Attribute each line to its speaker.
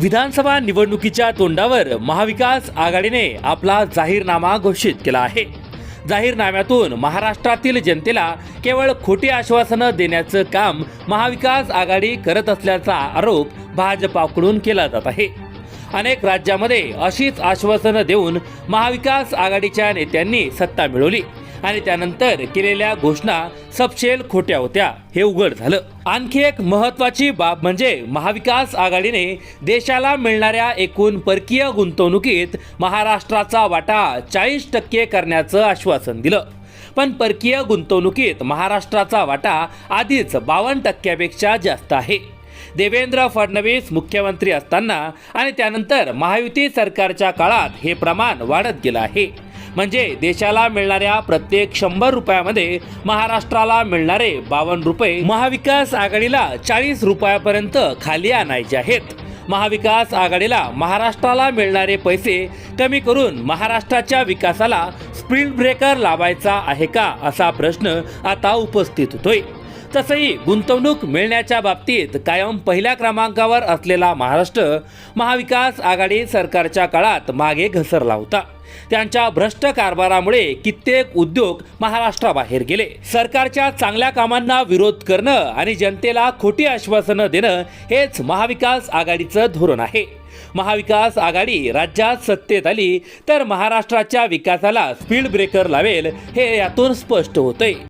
Speaker 1: विधानसभा निवडणुकीच्या तोंडावर महाविकास आघाडीने आपला जाहीरनामा घोषित केला आहे. जाहीरनाम्यातून महाराष्ट्रातील जनतेला केवळ खोटी आश्वासनं देण्याचं काम महाविकास आघाडी करत असल्याचा आरोप भाजपाकडून केला जात आहे. अनेक राज्यामध्ये अशीच आश्वासनं देऊन महाविकास आघाडीच्या नेत्यांनी सत्ता मिळवली. आणि त्यानंतर केलेल्या घोषणा सपशेल खोट्या होत्या. हे उघड झालं. आणखी एक महत्वाची बाब म्हणजे महाविकास आघाडीने देशाला मिळणाऱ्या एकूण परकीय गुंतवणुकीत महाराष्ट्राचा वाटा चाळीस टक्के करण्याचं आश्वासन दिलं. पण परकीय गुंतवणुकीत महाराष्ट्राचा वाटा आधीच बावन्न टक्क्यापेक्षा जास्त आहे. देवेंद्र फडणवीस मुख्यमंत्री असताना आणि त्यानंतर महायुती सरकारच्या काळात हे प्रमाण वाढत गेलं आहे. म्हणजे देशाला मिळणाऱ्या प्रत्येक शंभर रुपयामध्ये महाराष्ट्राला मिळणारे बावन्न रुपये महाविकास आघाडीला चाळीस रुपयापर्यंत खाली आणायचे आहेत. महाविकास आघाडीला महाराष्ट्राला मिळणारे पैसे कमी करून महाराष्ट्राच्या विकासाला स्पीड ब्रेकर लावायचा आहे का असा प्रश्न आता उपस्थित होतोय. तसंही गुंतवणूक मिळण्याच्या बाबतीत कायम पहिल्या क्रमांकावर असलेला महाराष्ट्र महाविकास आघाडी सरकारच्या काळात मागे घसरला होता. त्यांच्या भ्रष्ट कारभारामुळे कित्येक उद्योग महाराष्ट्राबाहेर गेले. सरकारच्या चांगल्या कामांना विरोध करणं आणि जनतेला खोटी आश्वासनं देणं हेच महाविकास आघाडीचं धोरण आहे. महाविकास आघाडी राज्यात सत्तेत आली तर महाराष्ट्राच्या विकासाला स्पीड ब्रेकर लावेल हे यातून स्पष्ट होतंय.